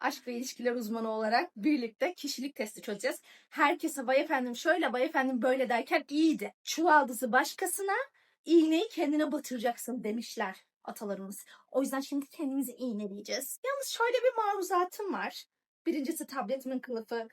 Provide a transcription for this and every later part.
aşk ve ilişkiler uzmanı olarak birlikte kişilik testi çözeceğiz. Herkese bay efendim şöyle bay efendim böyle derken iyiydi. Çuvaldızı başkasına, iğneyi kendine batıracaksın demişler atalarımız. O yüzden şimdi kendimizi iğneleyeceğiz. Yalnız şöyle bir maruzatım var. Birincisi tabletimin kılıfı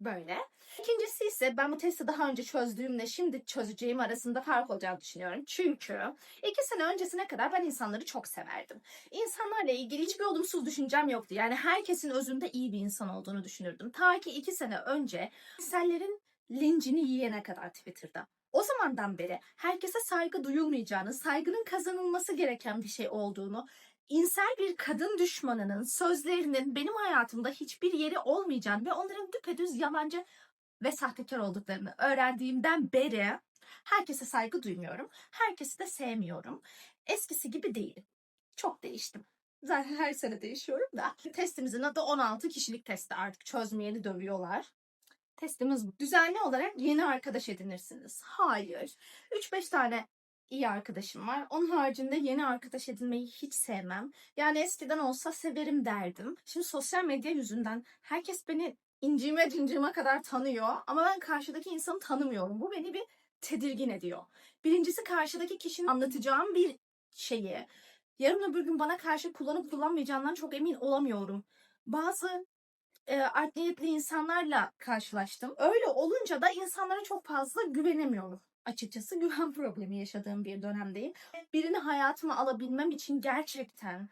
böyle. İkincisi ise ben bu testi daha önce çözdüğümle şimdi çözeceğim arasında fark olacağını düşünüyorum. Çünkü iki sene öncesine kadar ben insanları çok severdim. İnsanlarla ilgili hiçbir olumsuz düşüncem yoktu. Yani herkesin özünde iyi bir insan olduğunu düşünürdüm. Ta ki iki sene önce insanların lincini yiyene kadar Twitter'da. O zamandan beri herkese saygı duyulmayacağını, saygının kazanılması gereken bir şey olduğunu, insel bir kadın düşmanının sözlerinin benim hayatımda hiçbir yeri olmayacağını ve onların düpedüz yalancı ve sahtekar olduklarını öğrendiğimden beri herkese saygı duymuyorum. Herkesi de sevmiyorum. Eskisi gibi değilim. Çok değiştim. Zaten her sene değişiyorum da. Testimizin adı 16 kişilik testi artık çözmeyeni dövüyorlar. Testimiz düzenli olarak yeni arkadaş edinirsiniz. Hayır. 3-5 tane iyi arkadaşım var. Onun haricinde yeni arkadaş edinmeyi hiç sevmem. Yani eskiden olsa severim derdim. Şimdi sosyal medya yüzünden herkes beni inciğime cinciğime kadar tanıyor. Ama ben karşıdaki insanı tanımıyorum. Bu beni bir tedirgin ediyor. Birincisi karşıdaki kişinin anlatacağım bir şeyi yarın öbür gün bana karşı kullanıp kullanmayacağından çok emin olamıyorum. Bazı e, art niyetli insanlarla karşılaştım. Öyle olunca da insanlara çok fazla güvenemiyorum. Açıkçası güven problemi yaşadığım bir dönemdeyim. Birini hayatıma alabilmem için gerçekten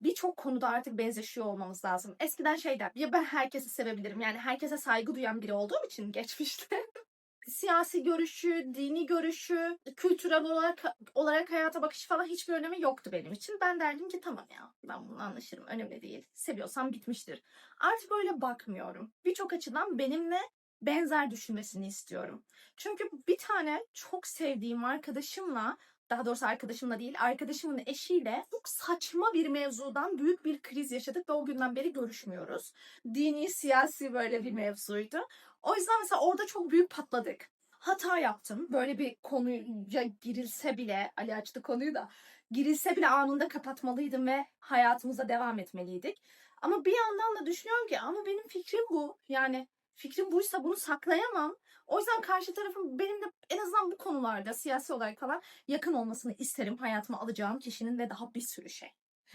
birçok konuda artık benzeşiyor olmamız lazım. Eskiden şey der, ya ben herkesi sevebilirim. Yani herkese saygı duyan biri olduğum için geçmişte. Siyasi görüşü, dini görüşü, kültürel olarak olarak hayata bakışı falan hiçbir önemi yoktu benim için. Ben derdim ki tamam ya ben bununla anlaşırım. Önemli değil. Seviyorsam bitmiştir. Artık öyle bakmıyorum. Birçok açıdan benimle benzer düşünmesini istiyorum. Çünkü bir tane çok sevdiğim arkadaşımla daha doğrusu arkadaşımla değil, arkadaşımın eşiyle çok saçma bir mevzudan büyük bir kriz yaşadık ve o günden beri görüşmüyoruz. Dini, siyasi böyle bir mevzuydu. O yüzden mesela orada çok büyük patladık. Hata yaptım. Böyle bir konuya girilse bile, Ali açtı konuyu da, girilse bile anında kapatmalıydım ve hayatımıza devam etmeliydik. Ama bir yandan da düşünüyorum ki ama benim fikrim bu. Yani fikrim buysa bunu saklayamam. O yüzden karşı tarafın benimle en azından bu konularda siyasi olarak falan yakın olmasını isterim. Hayatıma alacağım kişinin ve daha bir sürü şey.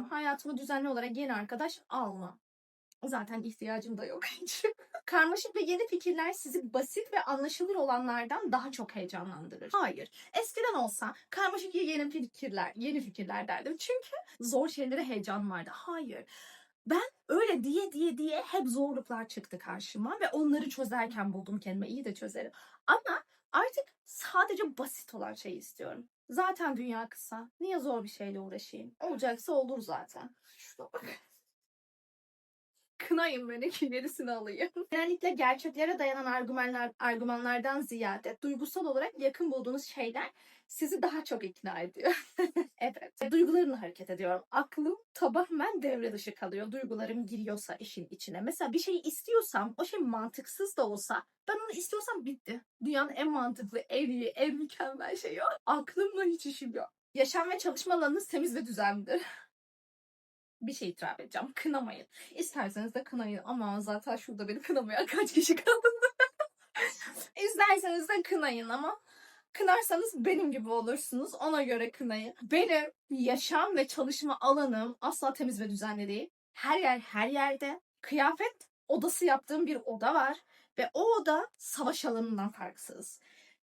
Hayatıma düzenli olarak yeni arkadaş almam. Zaten ihtiyacım da yok hiç. Karmaşık ve yeni fikirler sizi basit ve anlaşılır olanlardan daha çok heyecanlandırır. Hayır. Eskiden olsa karmaşık yeni fikirler, yeni fikirler derdim. Çünkü zor şeylere heyecan vardı. Hayır. Ben öyle diye diye diye hep zorluklar çıktı karşıma ve onları çözerken buldum kendime. İyi de çözerim. Ama artık sadece basit olan şeyi istiyorum. Zaten dünya kısa. Niye zor bir şeyle uğraşayım? Olacaksa olur zaten. Şurada bak. Kınayın beni ki gerisini alayım. Genellikle gerçeklere dayanan argümanlar, argümanlardan ziyade duygusal olarak yakın bulduğunuz şeyler sizi daha çok ikna ediyor. evet. Duygularımla hareket ediyorum. Aklım tamamen devre dışı kalıyor. Duygularım giriyorsa işin içine. Mesela bir şey istiyorsam o şey mantıksız da olsa ben onu istiyorsam bitti. Dünyanın en mantıklı, en iyi, en mükemmel şeyi o. Aklımla hiç işim yok. Yaşam ve çalışma alanınız temiz ve düzenlidir bir şey itiraf edeceğim. Kınamayın. İsterseniz de kınayın ama zaten şurada beni kınamayan kaç kişi kaldı. İsterseniz de kınayın ama kınarsanız benim gibi olursunuz. Ona göre kınayın. Benim yaşam ve çalışma alanım asla temiz ve düzenli değil. Her yer her yerde. Kıyafet odası yaptığım bir oda var. Ve o oda savaş alanından farksız.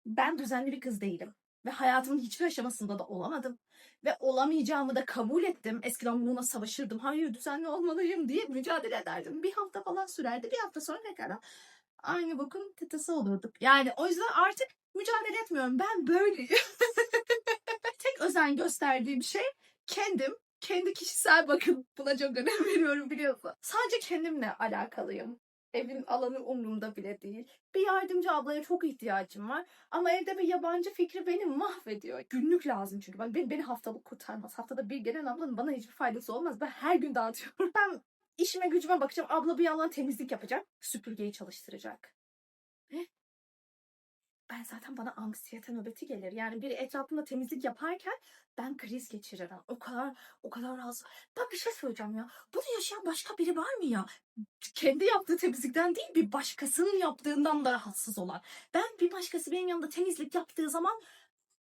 Ben düzenli bir kız değilim. Ve hayatımın hiçbir aşamasında da olamadım. Ve olamayacağımı da kabul ettim. Eskiden buna savaşırdım. Hayır düzenli olmalıyım diye mücadele ederdim. Bir hafta falan sürerdi. Bir hafta sonra tekrar aynı bokun tetesi olurduk. Yani o yüzden artık mücadele etmiyorum. Ben böyleyim. Tek özen gösterdiğim şey kendim. Kendi kişisel bakım. Buna çok önem veriyorum biliyorsun. Sadece kendimle alakalıyım. Evin alanı umurumda bile değil. Bir yardımcı ablaya çok ihtiyacım var. Ama evde bir yabancı fikri beni mahvediyor. Günlük lazım çünkü. Ben, beni, beni haftalık kurtarmaz. Haftada bir gelen ablanın bana hiçbir faydası olmaz. Ben her gün dağıtıyorum. Ben işime gücüme bakacağım. Abla bir yalan temizlik yapacak. Süpürgeyi çalıştıracak. Ben zaten bana anksiyete nöbeti gelir. Yani biri etrafında temizlik yaparken ben kriz geçiririm. O kadar o kadar az. Ben bir şey söyleyeceğim ya. Bunu yaşayan başka biri var mı ya? Kendi yaptığı temizlikten değil bir başkasının yaptığından da rahatsız olan. Ben bir başkası benim yanımda temizlik yaptığı zaman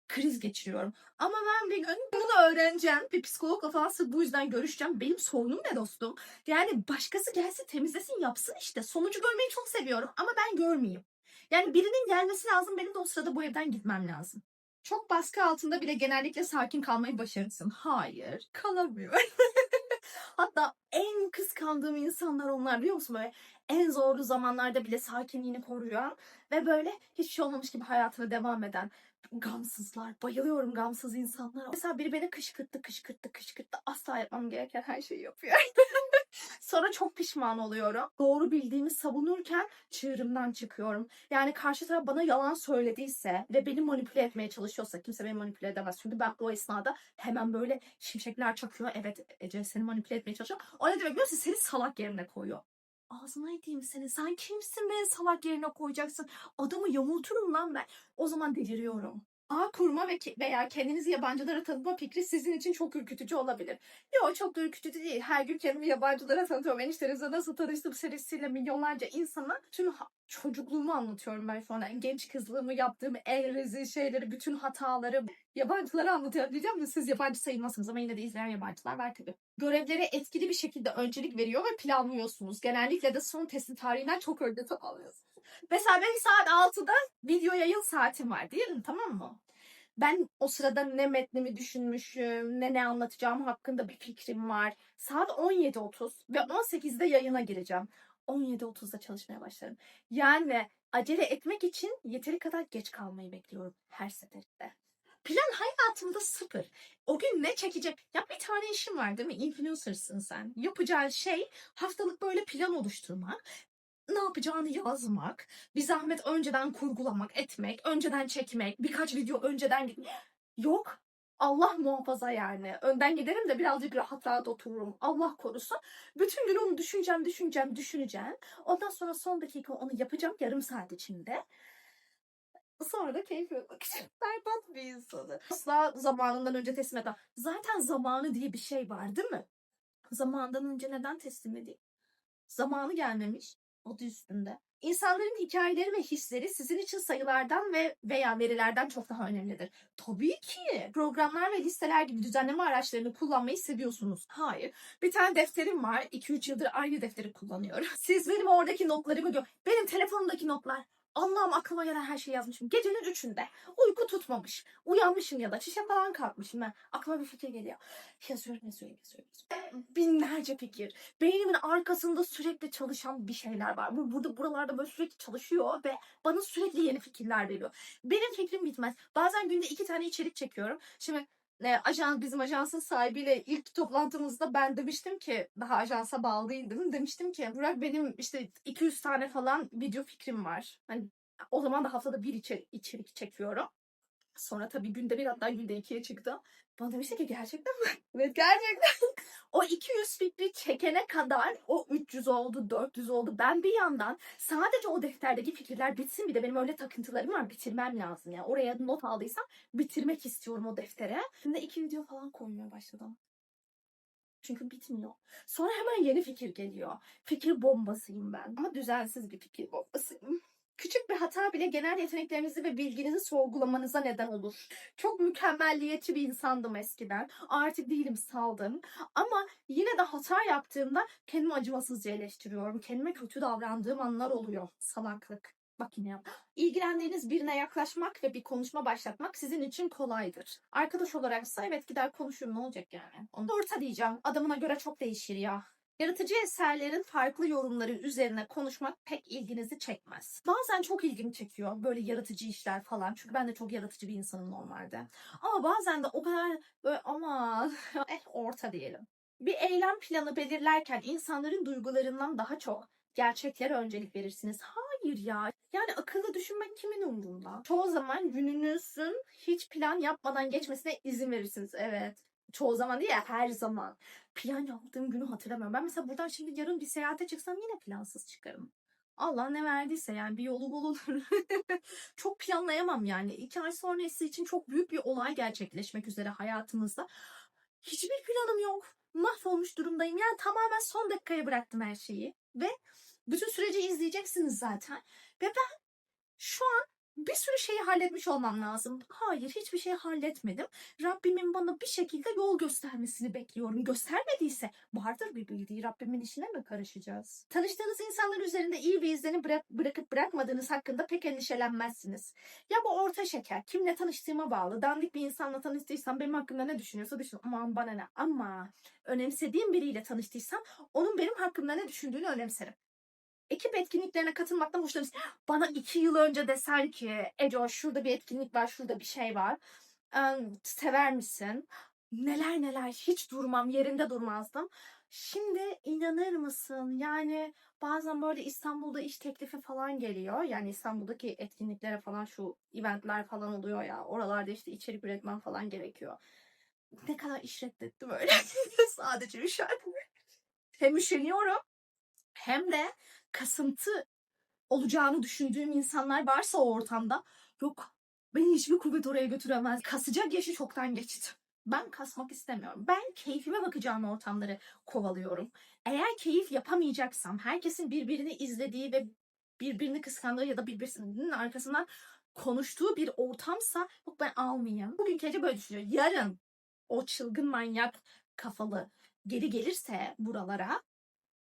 kriz geçiriyorum. Ama ben bir gün bunu öğreneceğim. Bir psikologla falan sırf bu yüzden görüşeceğim. Benim sorunum ne dostum? Yani başkası gelsin temizlesin yapsın işte. Sonucu görmeyi çok seviyorum ama ben görmeyeyim. Yani birinin gelmesi lazım. Benim de o sırada bu evden gitmem lazım. Çok baskı altında bile genellikle sakin kalmayı başarırsın. Hayır, kalamıyorum. Hatta en kıskandığım insanlar onlar biliyor musun? Böyle en zorlu zamanlarda bile sakinliğini koruyan ve böyle hiçbir şey olmamış gibi hayatına devam eden gamsızlar. Bayılıyorum gamsız insanlara. Mesela biri beni kışkırttı, kışkırttı, kışkırttı. Asla yapmam gereken her şeyi yapıyor. Sonra çok pişman oluyorum. Doğru bildiğimi savunurken çığırımdan çıkıyorum. Yani karşı taraf bana yalan söylediyse ve beni manipüle etmeye çalışıyorsa kimse beni manipüle edemez. Çünkü ben o esnada hemen böyle şimşekler çakıyor. Evet Ece seni manipüle etmeye çalışıyor. O ne demek biliyor? Seni salak yerine koyuyor. Ağzına edeyim seni. Sen kimsin beni salak yerine koyacaksın? Adamı yamulturum lan ben. O zaman deliriyorum. Ağ kurma ve veya kendinizi yabancılara tanıtma fikri sizin için çok ürkütücü olabilir. Yok çok da ürkütücü değil. Her gün kendimi yabancılara tanıtıyorum. Eniştenizle nasıl tanıştım serisiyle milyonlarca insana tüm çocukluğumu anlatıyorum ben şu an. En genç kızlığımı yaptığım en rezil şeyleri, bütün hataları yabancılara anlatıyorum. Diyeceğim de siz yabancı sayılmazsınız ama yine de izleyen yabancılar var tabii. Görevlere etkili bir şekilde öncelik veriyor ve planlıyorsunuz. Genellikle de son teslim tarihinden çok önce tamamlıyorsunuz. Mesela benim saat 6'da video yayın saatim var mi? Tamam mı? Ben o sırada ne metnimi düşünmüşüm, ne ne anlatacağım hakkında bir fikrim var. Saat 17.30 ve 18'de yayına gireceğim. 17.30'da çalışmaya başlarım. Yani acele etmek için yeteri kadar geç kalmayı bekliyorum her seferinde. Plan hayatımda sıfır. O gün ne çekecek? Ya bir tane işim var değil mi? Influencer'sın sen. Yapacağın şey haftalık böyle plan oluşturmak. Ne yapacağını yazmak. Bir zahmet önceden kurgulamak, etmek, önceden çekmek, birkaç video önceden. Yok. Allah muhafaza yani. Önden giderim de birazcık rahat rahat otururum. Allah korusun. Bütün gün onu düşüneceğim, düşüneceğim, düşüneceğim. Ondan sonra son dakika onu yapacağım yarım saat içinde. Sonra da keyif yapmak için berbat bir insanı. Asla zamanından önce teslim eden. Zaten zamanı diye bir şey var değil mi? Zamandan önce neden teslim edeyim? Zamanı gelmemiş. Adı üstünde. İnsanların hikayeleri ve hisleri sizin için sayılardan ve veya verilerden çok daha önemlidir. Tabii ki. Programlar ve listeler gibi düzenleme araçlarını kullanmayı seviyorsunuz. Hayır. Bir tane defterim var. 2-3 yıldır aynı defteri kullanıyorum. Siz benim oradaki notlarımı gör. Benim telefonumdaki notlar. Allah'ım aklıma gelen her şeyi yazmışım. Gecenin üçünde. Uyku tutmamış. Uyanmışım ya da çişe falan kalkmışım ben. Aklıma bir fikir geliyor. Yazıyorum, yazıyorum, yazıyorum. yazıyorum. Binlerce fikir. Beynimin arkasında sürekli çalışan bir şeyler var. Bu burada buralarda böyle sürekli çalışıyor ve bana sürekli yeni fikirler veriyor. Benim fikrim bitmez. Bazen günde iki tane içerik çekiyorum. Şimdi e, ajans bizim ajansın sahibiyle ilk toplantımızda ben demiştim ki daha ajansa bağlı değildim. Demiştim ki Burak benim işte 200 tane falan video fikrim var. Hani o zaman da haftada bir içerik, içerik çekiyorum. Sonra tabii günde bir hatta günde ikiye çıktı. Bana demişti ki gerçekten mi? evet gerçekten. O 200 fikri çekene kadar o 300 oldu, 400 oldu. Ben bir yandan sadece o defterdeki fikirler bitsin bir de benim öyle takıntılarım var bitirmem lazım. Yani oraya not aldıysam bitirmek istiyorum o deftere. Şimdi iki video falan koymaya başladım. Çünkü bitmiyor. Sonra hemen yeni fikir geliyor. Fikir bombasıyım ben. Ama düzensiz bir fikir bombasıyım. Küçük bir hata bile genel yeteneklerinizi ve bilginizi sorgulamanıza neden olur. Çok mükemmelliyetçi bir insandım eskiden. Artık değilim saldım. Ama yine de hata yaptığımda kendimi acımasızca eleştiriyorum. Kendime kötü davrandığım anlar oluyor. Salaklık. Bak yine yap. İlgilendiğiniz birine yaklaşmak ve bir konuşma başlatmak sizin için kolaydır. Arkadaş olaraksa evet gider konuşurum ne olacak yani. Onu orta diyeceğim. Adamına göre çok değişir ya. Yaratıcı eserlerin farklı yorumları üzerine konuşmak pek ilginizi çekmez. Bazen çok ilgimi çekiyor böyle yaratıcı işler falan. Çünkü ben de çok yaratıcı bir insanım normalde. Ama bazen de o kadar böyle ama eh orta diyelim. Bir eylem planı belirlerken insanların duygularından daha çok gerçeklere öncelik verirsiniz. Hayır ya. Yani akıllı düşünmek kimin umurunda? Çoğu zaman gününüzün hiç plan yapmadan geçmesine izin verirsiniz. Evet. Çoğu zaman değil ya her zaman. Plan yaptığım günü hatırlamıyorum. Ben mesela buradan şimdi yarın bir seyahate çıksam yine plansız çıkarım. Allah ne verdiyse yani bir yolu bulunur. çok planlayamam yani. İki ay sonrası için çok büyük bir olay gerçekleşmek üzere hayatımızda. Hiçbir planım yok. Mahvolmuş durumdayım. Yani tamamen son dakikaya bıraktım her şeyi. Ve bütün süreci izleyeceksiniz zaten. Ve ben şu an bir sürü şeyi halletmiş olmam lazım. Hayır hiçbir şey halletmedim. Rabbimin bana bir şekilde yol göstermesini bekliyorum. Göstermediyse vardır bir bildiği Rabbimin işine mi karışacağız? Tanıştığınız insanlar üzerinde iyi bir izlenim bırak- bırakıp bırakmadığınız hakkında pek endişelenmezsiniz. Ya bu orta şeker. Kimle tanıştığıma bağlı. Dandik bir insanla tanıştıysam benim hakkımda ne düşünüyorsa düşün. Aman bana ne. Ama önemsediğim biriyle tanıştıysam onun benim hakkımda ne düşündüğünü önemserim. Ekip etkinliklerine katılmaktan hoşlanırım. Bana iki yıl önce desen ki Ece şurada bir etkinlik var, şurada bir şey var. Ee, sever misin? Neler neler hiç durmam, yerinde durmazdım. Şimdi inanır mısın? Yani bazen böyle İstanbul'da iş teklifi falan geliyor. Yani İstanbul'daki etkinliklere falan şu eventler falan oluyor ya. Oralarda işte içerik üretmem falan gerekiyor. Ne kadar iş reddetti böyle. Sadece üşendim. Hem üşeniyorum hem de kasıntı olacağını düşündüğüm insanlar varsa o ortamda yok beni hiçbir kuvvet oraya götüremez. Kasacak yaşı çoktan geçti. Ben kasmak istemiyorum. Ben keyfime bakacağım ortamları kovalıyorum. Eğer keyif yapamayacaksam, herkesin birbirini izlediği ve birbirini kıskandığı ya da birbirinin arkasından konuştuğu bir ortamsa yok ben almayayım. Bugün gece böyle düşünüyor. Yarın o çılgın manyak kafalı geri gelirse buralara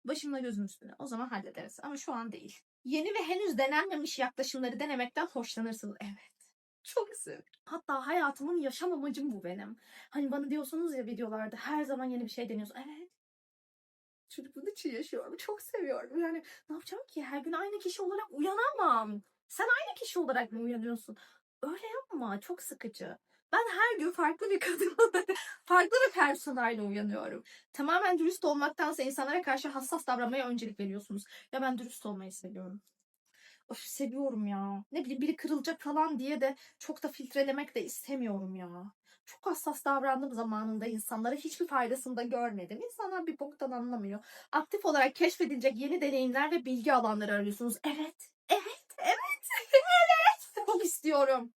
başımla gözüm üstüne. O zaman hallederiz. Ama şu an değil. Yeni ve henüz denenmemiş yaklaşımları denemekten hoşlanırsınız. Evet. Çok seviyorum. Hatta hayatımın yaşam amacım bu benim. Hani bana diyorsunuz ya videolarda her zaman yeni bir şey deniyorsun. Evet. Çünkü bunun için yaşıyorum. Çok seviyorum. Yani ne yapacağım ki? Her gün aynı kişi olarak uyanamam. Sen aynı kişi olarak mı uyanıyorsun? Öyle yapma. Çok sıkıcı. Ben her gün farklı bir kadın olarak, farklı bir personayla uyanıyorum. Tamamen dürüst olmaktansa insanlara karşı hassas davranmaya öncelik veriyorsunuz. Ya ben dürüst olmayı seviyorum. Of seviyorum ya. Ne bileyim biri kırılacak falan diye de çok da filtrelemek de istemiyorum ya. Çok hassas davrandım zamanında insanlara. Hiçbir faydasını da görmedim. İnsanlar bir boktan anlamıyor. Aktif olarak keşfedilecek yeni deneyimler ve bilgi alanları arıyorsunuz. Evet, evet, evet, evet. Çok istiyorum.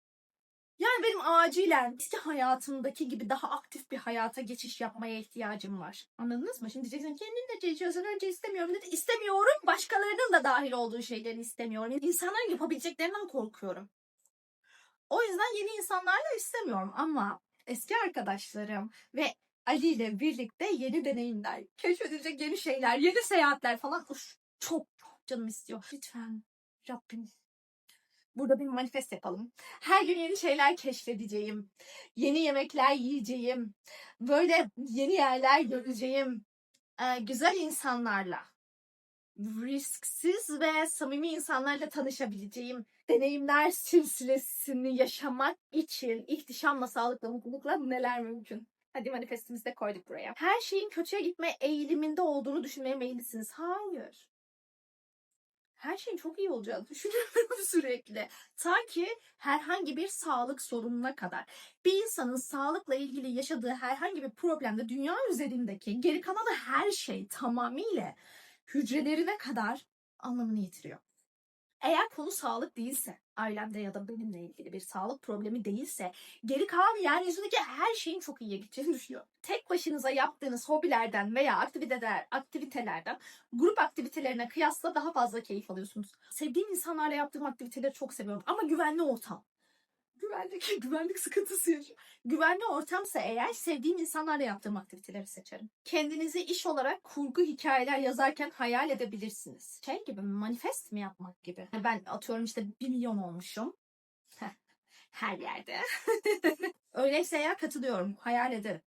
Yani benim acilen eski hayatımdaki gibi daha aktif bir hayata geçiş yapmaya ihtiyacım var. Anladınız mı? Şimdi diyeceksin kendin de çalışıyorsun önce istemiyorum dedi. İstemiyorum. Başkalarının da dahil olduğu şeyleri istemiyorum. İnsanların yapabileceklerinden korkuyorum. O yüzden yeni insanlarla istemiyorum ama eski arkadaşlarım ve Ali ile birlikte yeni deneyimler, keşfedilecek yeni şeyler, yeni seyahatler falan uf, çok çok canım istiyor. Lütfen Rabbim Burada bir manifest yapalım. Her gün yeni şeyler keşfedeceğim. Yeni yemekler yiyeceğim. Böyle yeni yerler göreceğim. Ee, güzel insanlarla. Risksiz ve samimi insanlarla tanışabileceğim. Deneyimler silsilesini yaşamak için ihtişamla, sağlıkla, mutlulukla neler mümkün? Hadi manifestimizi de koyduk buraya. Her şeyin kötüye gitme eğiliminde olduğunu düşünmeye meyillisiniz. Hayır her şeyin çok iyi olacağını düşünüyorum sürekli. Ta ki herhangi bir sağlık sorununa kadar. Bir insanın sağlıkla ilgili yaşadığı herhangi bir problemde dünya üzerindeki geri kalan her şey tamamıyla hücrelerine kadar anlamını yitiriyor. Eğer konu sağlık değilse, ailemde ya da benimle ilgili bir sağlık problemi değilse, geri kalan yeryüzündeki her şeyin çok iyiye gideceğini düşünüyorum. Tek başınıza yaptığınız hobilerden veya aktiviteler, aktivitelerden grup aktivitelerine kıyasla daha fazla keyif alıyorsunuz. Sevdiğim insanlarla yaptığım aktiviteleri çok seviyorum ama güvenli ortam. Güvenlik, güvenlik sıkıntısı yaşıyorum. Güvenli ortamsa eğer sevdiğim insanlarla yaptığım aktiviteleri seçerim. Kendinizi iş olarak kurgu hikayeler yazarken hayal edebilirsiniz. Şey gibi manifest mi yapmak gibi. Ben atıyorum işte bir milyon olmuşum. Her yerde. Öyleyse eğer katılıyorum. Hayal ederim.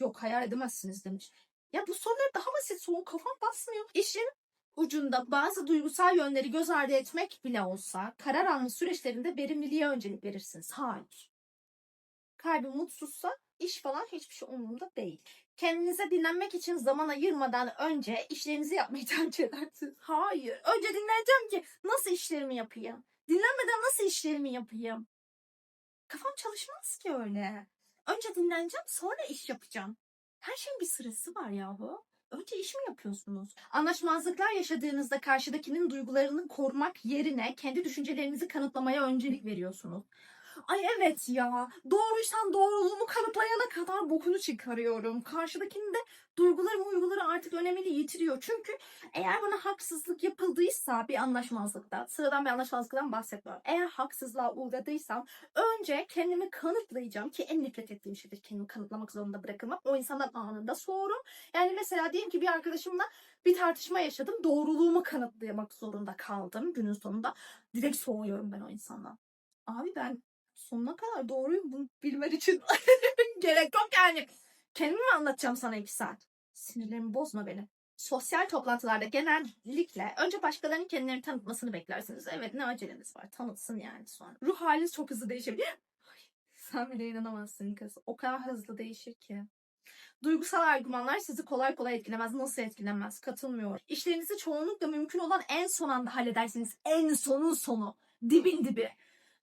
Yok hayal edemezsiniz demiş. Ya bu sorular daha basit. Soğuk kafam basmıyor. İşin ucunda bazı duygusal yönleri göz ardı etmek bile olsa karar alma süreçlerinde verimliliğe öncelik verirsiniz. Hayır. Kalbim mutsuzsa iş falan hiçbir şey umurumda değil. Kendinize dinlenmek için zaman ayırmadan önce işlerinizi yapmayı tercih edersiniz. Hayır. Önce dinleneceğim ki nasıl işlerimi yapayım? Dinlenmeden nasıl işlerimi yapayım? Kafam çalışmaz ki öyle. Önce dinleneceğim sonra iş yapacağım. Her şeyin bir sırası var yahu. Önce iş mi yapıyorsunuz? Anlaşmazlıklar yaşadığınızda karşıdakinin duygularını korumak yerine kendi düşüncelerinizi kanıtlamaya öncelik veriyorsunuz. Ay evet ya. Doğruysan doğruluğumu kanıtlayana kadar bokunu çıkarıyorum. Karşıdakinin de duyguları uyguları artık önemini yitiriyor. Çünkü eğer bana haksızlık yapıldıysa bir anlaşmazlıkta, sıradan bir anlaşmazlıktan bahsetmiyorum. Eğer haksızlığa uğradıysam önce kendimi kanıtlayacağım ki en nefret ettiğim şeydir kendimi kanıtlamak zorunda bırakılmak. O insandan anında soğurum. Yani mesela diyelim ki bir arkadaşımla bir tartışma yaşadım. Doğruluğumu kanıtlamak zorunda kaldım günün sonunda. Direkt soğuyorum ben o insandan. Abi ben sonuna kadar doğruyum bunu bilmen için. Gerek yok yani. Kendimi mi anlatacağım sana iki saat? Sinirlerimi bozma beni. Sosyal toplantılarda genellikle önce başkalarının kendilerini tanıtmasını beklersiniz. Evet ne aceleniz var tanıtsın yani sonra. Ruh haliniz çok hızlı değişebilir. Sen bile inanamazsın kız. O kadar hızlı değişir ki. Duygusal argümanlar sizi kolay kolay etkilemez. Nasıl etkilemez? Katılmıyor. İşlerinizi çoğunlukla mümkün olan en son anda halledersiniz. En sonun sonu. Dibin dibi.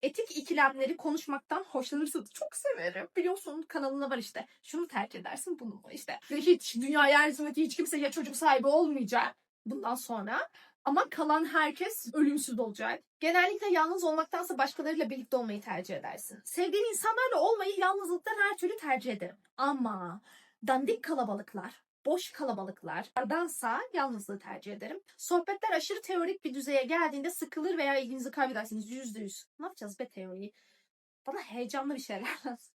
Etik ikilemleri konuşmaktan hoşlanırsınız. Çok severim. Biliyorsun kanalında var işte. Şunu tercih edersin bunu mu işte. Ve hiç dünya yeryüzündeki hiç kimse ya çocuk sahibi olmayacak bundan sonra. Ama kalan herkes ölümsüz olacak. Genellikle yalnız olmaktansa başkalarıyla birlikte olmayı tercih edersin. Sevdiğin insanlarla olmayı yalnızlıktan her türlü tercih ederim. Ama dandik kalabalıklar, boş kalabalıklardansa yalnızlığı tercih ederim. Sohbetler aşırı teorik bir düzeye geldiğinde sıkılır veya ilginizi kaybedersiniz. Yüzde yüz. Ne yapacağız be teoriyi? Bana heyecanlı bir şeyler lazım.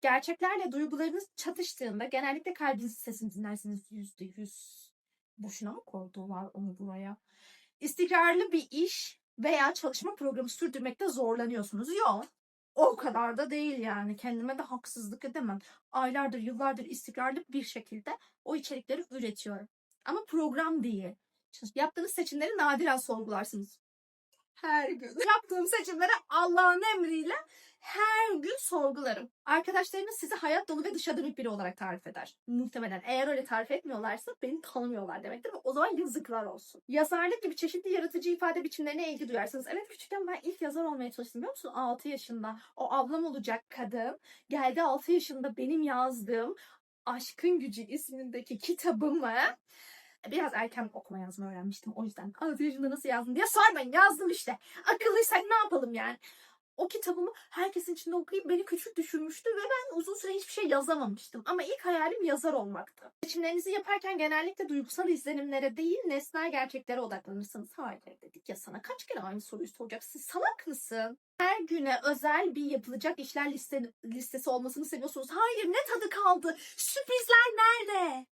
Gerçeklerle duygularınız çatıştığında genellikle kalbinizin sesini dinlersiniz. Yüzde yüz. Boşuna mı koydular onu buraya? İstikrarlı bir iş veya çalışma programı sürdürmekte zorlanıyorsunuz. Yok. O kadar da değil yani. Kendime de haksızlık edemem. Aylardır, yıllardır istikrarlı bir şekilde o içerikleri üretiyorum. Ama program değil. Yaptığınız seçimleri nadiren sorgularsınız. Her gün. Yaptığım seçimleri Allah'ın emriyle her gün sorgularım. Arkadaşlarınız sizi hayat dolu ve dışa dönük biri olarak tarif eder. Muhtemelen eğer öyle tarif etmiyorlarsa beni tanımıyorlar demektir ve o zaman yazıklar olsun. Yazarlık gibi çeşitli yaratıcı ifade biçimlerine ilgi duyarsınız. Evet küçükken ben ilk yazar olmaya çalıştım biliyor musun? 6 yaşında. O ablam olacak kadın geldi 6 yaşında benim yazdığım Aşkın Gücü ismindeki kitabımı biraz erken okuma yazma öğrenmiştim. O yüzden 6 yaşında nasıl yazdım diye sormayın. Yazdım işte. Akıllıysak ne yapalım yani? O kitabımı herkesin içinde okuyup beni küçük düşürmüştü ve ben uzun süre hiçbir şey yazamamıştım. Ama ilk hayalim yazar olmaktı. Seçimlerinizi yaparken genellikle duygusal izlenimlere değil nesnel gerçeklere odaklanırsınız. Hayır dedik ya sana kaç kere aynı soruyu soracaksın. Salak mısın? Her güne özel bir yapılacak işler liste, listesi olmasını seviyorsunuz. Hayır ne tadı kaldı? Sürprizler nerede?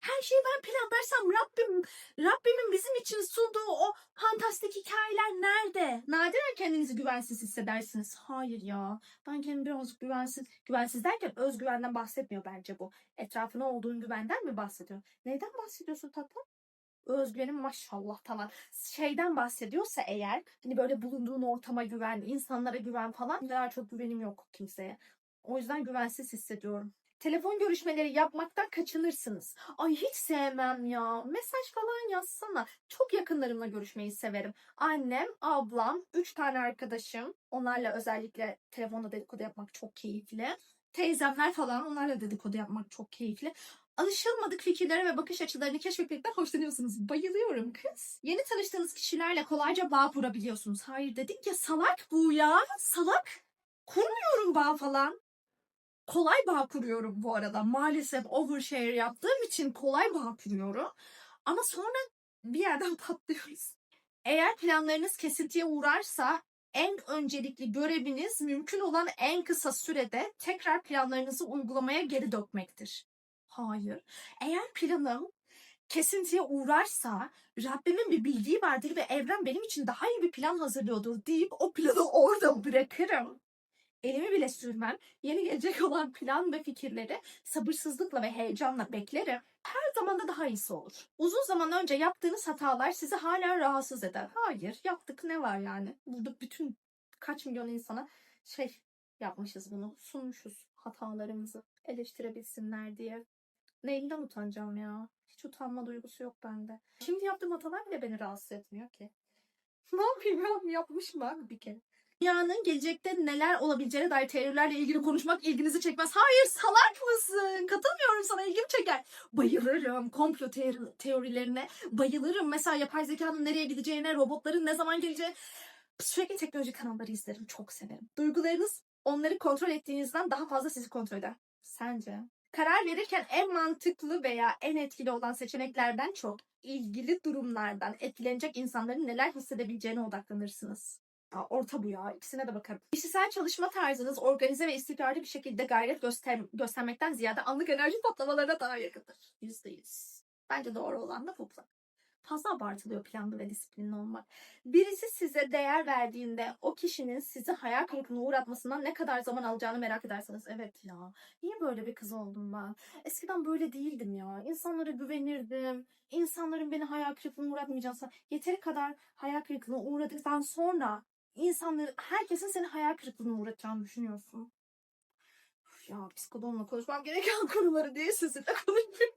Her şeyi ben planlarsam Rabbim, Rabbimin bizim için sunduğu o fantastik hikayeler nerede? Nadiren kendinizi güvensiz hissedersiniz. Hayır ya. Ben kendimi biraz güvensiz, güvensiz derken özgüvenden bahsetmiyor bence bu. Etrafına olduğun güvenden mi bahsediyor? Neyden bahsediyorsun tatlım? Özgüvenim maşallah tamam. Şeyden bahsediyorsa eğer hani böyle bulunduğun ortama güven, insanlara güven falan. Daha çok güvenim yok kimseye. O yüzden güvensiz hissediyorum. Telefon görüşmeleri yapmaktan kaçınırsınız. Ay hiç sevmem ya. Mesaj falan yazsana. Çok yakınlarımla görüşmeyi severim. Annem, ablam, üç tane arkadaşım. Onlarla özellikle telefonda dedikodu yapmak çok keyifli. Teyzemler falan onlarla dedikodu yapmak çok keyifli. Alışılmadık fikirlere ve bakış açılarını keşfetmekten hoşlanıyorsunuz. Bayılıyorum kız. Yeni tanıştığınız kişilerle kolayca bağ kurabiliyorsunuz. Hayır dedik ya salak bu ya. Salak. Kurmuyorum bağ falan kolay bağ kuruyorum bu arada. Maalesef overshare yaptığım için kolay bağ kuruyorum. Ama sonra bir yerden patlıyoruz. Eğer planlarınız kesintiye uğrarsa en öncelikli göreviniz mümkün olan en kısa sürede tekrar planlarınızı uygulamaya geri dökmektir. Hayır. Eğer planım kesintiye uğrarsa Rabbimin bir bildiği vardır ve evren benim için daha iyi bir plan hazırlıyordur deyip o planı orada bırakırım elimi bile sürmem. Yeni gelecek olan plan ve fikirleri sabırsızlıkla ve heyecanla beklerim. Her zaman da daha iyisi olur. Uzun zaman önce yaptığınız hatalar sizi hala rahatsız eder. Hayır, yaptık ne var yani? Burada bütün kaç milyon insana şey yapmışız bunu, sunmuşuz hatalarımızı eleştirebilsinler diye. Neyinden utanacağım ya? Hiç utanma duygusu yok bende. Şimdi yaptığım hatalar bile beni rahatsız etmiyor ki. Ne yapayım ya? Yapmışım abi bir kere. Dünyanın gelecekte neler olabileceğine dair teorilerle ilgili konuşmak ilginizi çekmez. Hayır salak mısın? Katılmıyorum sana ilgimi çeker. Bayılırım komplo teori- teorilerine. Bayılırım mesela yapay zekanın nereye gideceğine, robotların ne zaman geleceğine. Sürekli teknoloji kanalları izlerim. Çok severim. Duygularınız onları kontrol ettiğinizden daha fazla sizi kontrol eder. Sence? Karar verirken en mantıklı veya en etkili olan seçeneklerden çok ilgili durumlardan etkilenecek insanların neler hissedebileceğine odaklanırsınız. Orta bu ya. İkisine de bakarım. Kişisel çalışma tarzınız organize ve istikrarlı bir şekilde gayret göster göstermekten ziyade anlık enerji patlamalarına daha yakındır. Yüzde yüz. Bence doğru olan da bu. Fazla abartılıyor planlı ve disiplinli olmak. Birisi size değer verdiğinde o kişinin sizi hayal kırıklığına uğratmasından ne kadar zaman alacağını merak edersiniz. Evet ya. Niye böyle bir kız oldum ben? Eskiden böyle değildim ya. İnsanlara güvenirdim. İnsanların beni hayal kırıklığına uğratmayacağını Yeteri kadar hayal kırıklığına uğradıktan sonra insanları, herkesin seni hayal kırıklığına uğratacağını düşünüyorsun. Üf Ya psikologla konuşmam gereken konuları değil sizinle konuşuyorum.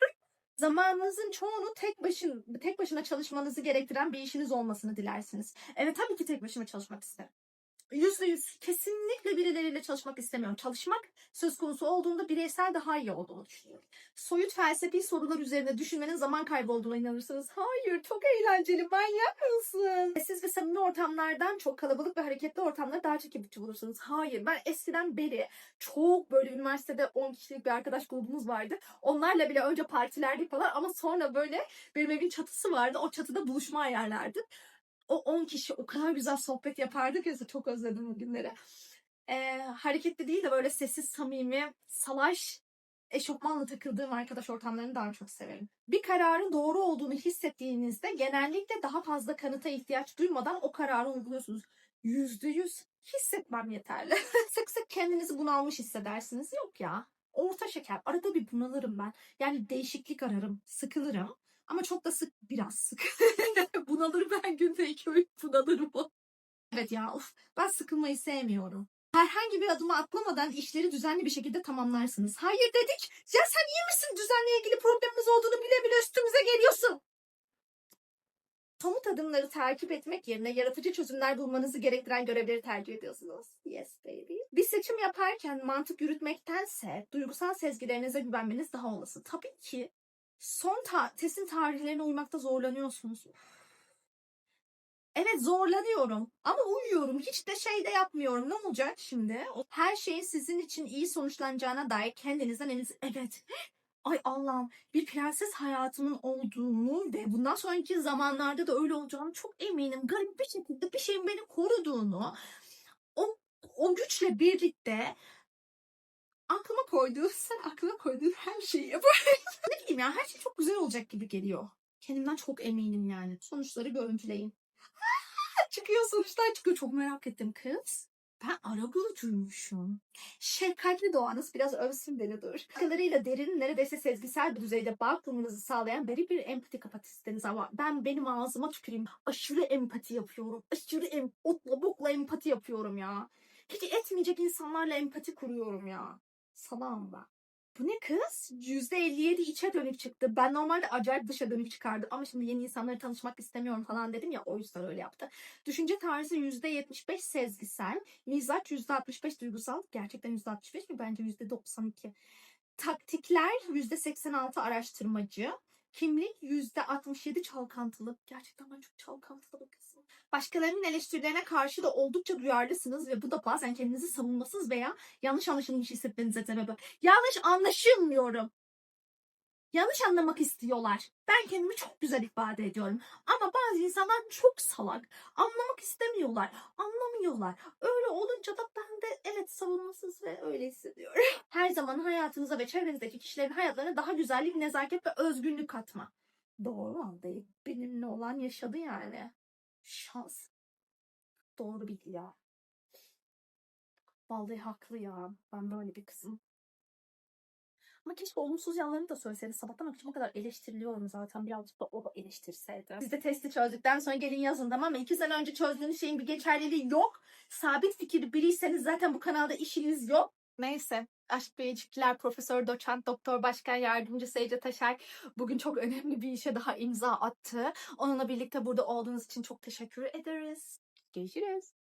Zamanınızın çoğunu tek başın tek başına çalışmanızı gerektiren bir işiniz olmasını dilersiniz. Evet tabii ki tek başıma çalışmak isterim. Yüzde yüz kesinlikle birileriyle çalışmak istemiyorum. Çalışmak söz konusu olduğunda bireysel daha iyi olduğunu düşünüyorum. Soyut felsefi sorular üzerine düşünmenin zaman kaybı olduğuna inanırsınız. Hayır çok eğlenceli manyak mısın? Siz ve samimi ortamlardan çok kalabalık ve hareketli ortamları daha çekici bulursunuz. Hayır ben eskiden beri çok böyle üniversitede 10 kişilik bir arkadaş grubumuz vardı. Onlarla bile önce partilerdik falan ama sonra böyle benim evin çatısı vardı. O çatıda buluşma ayarlardık. O 10 kişi o kadar güzel sohbet yapardık ya çok özledim o günleri. Ee, hareketli değil de böyle sessiz, samimi, salaş, eşofmanla takıldığım arkadaş ortamlarını daha çok severim. Bir kararın doğru olduğunu hissettiğinizde genellikle daha fazla kanıta ihtiyaç duymadan o kararı uyguluyorsunuz. Yüzde yüz hissetmem yeterli. sık sık kendinizi bunalmış hissedersiniz. Yok ya. Orta şeker. Arada bir bunalırım ben. Yani değişiklik ararım. Sıkılırım. Ama çok da sık biraz sık. Bunalır ben günde iki öğün bunalırım. Evet ya of ben sıkılmayı sevmiyorum. Herhangi bir adımı atlamadan işleri düzenli bir şekilde tamamlarsınız. Hayır dedik. Ya sen iyi misin? Düzenle ilgili problemimiz olduğunu bile bile üstümüze geliyorsun. Somut adımları takip etmek yerine yaratıcı çözümler bulmanızı gerektiren görevleri tercih ediyorsunuz. Yes baby. Bir seçim yaparken mantık yürütmektense duygusal sezgilerinize güvenmeniz daha olası. Tabii ki son ta testin tarihlerine uymakta zorlanıyorsunuz. Evet zorlanıyorum ama uyuyorum. Hiç de şey de yapmıyorum. Ne olacak şimdi? Her şeyin sizin için iyi sonuçlanacağına dair kendinizden emin... Evet. Ay Allah'ım bir prenses hayatımın olduğunu ve bundan sonraki zamanlarda da öyle olacağını çok eminim. Garip bir şekilde bir şeyin beni koruduğunu o, o güçle birlikte aklıma koyduğu, sen aklına koyduğun her şeyi yaparım. ne bileyim ya her şey çok güzel olacak gibi geliyor. Kendimden çok eminim yani. Sonuçları görüntüleyin. çıkıyor sonuçlar çıkıyor. Çok merak ettim kız. Ben arabulucuymuşum. Şefkatli doğanız biraz övsün beni dur. Başkalarıyla derin neredeyse sezgisel bir düzeyde bağ kurmanızı sağlayan beri bir empati kapasiteniz ama ben benim ağzıma tüküreyim. Aşırı empati yapıyorum. Aşırı em otla bokla empati yapıyorum ya. Hiç etmeyecek insanlarla empati kuruyorum ya. Salam ben. Bu ne kız? %57 içe dönük çıktı. Ben normalde acayip dışa dönük çıkardım. Ama şimdi yeni insanları tanışmak istemiyorum falan dedim ya. O yüzden öyle yaptı. Düşünce tarzı %75 sezgisel. Mizaç %65 duygusal. Gerçekten %65 mi? Bence %92. Taktikler %86 araştırmacı. Kimlik %67 çalkantılı. Gerçekten ben çok çalkantılı bir kızım. Başkalarının eleştirilerine karşı da oldukça duyarlısınız ve bu da bazen kendinizi savunmasız veya yanlış anlaşılmış hissetmenize sebep. Yanlış anlaşılmıyorum. Yanlış anlamak istiyorlar. Ben kendimi çok güzel ifade ediyorum. Ama bazı insanlar çok salak. Anlamak istemiyorlar. Anlamıyorlar. Öyle olunca da ben de evet savunmasız ve öyle hissediyorum. Her zaman hayatınıza ve çevrenizdeki kişilerin hayatlarına daha güzellik, nezaket ve özgünlük katma. Doğru vallahi. Benimle olan yaşadı yani. Şans. Doğru bilgi ya. Vallahi haklı ya. Ben böyle bir kızım. Ama keşke olumsuz yanlarını da söyleseydi. Sabahtan akşama kadar eleştiriliyorum zaten. Birazcık da o da eleştirseydi. Siz de testi çözdükten sonra gelin yazın tamam mı? İki sene önce çözdüğünüz şeyin bir geçerliliği yok. Sabit fikirli biriyseniz zaten bu kanalda işiniz yok. Neyse. Aşk ve İlişkiler Profesör Doçent Doktor Başkan Yardımcısı Ece Taşer bugün çok önemli bir işe daha imza attı. Onunla birlikte burada olduğunuz için çok teşekkür ederiz. Görüşürüz.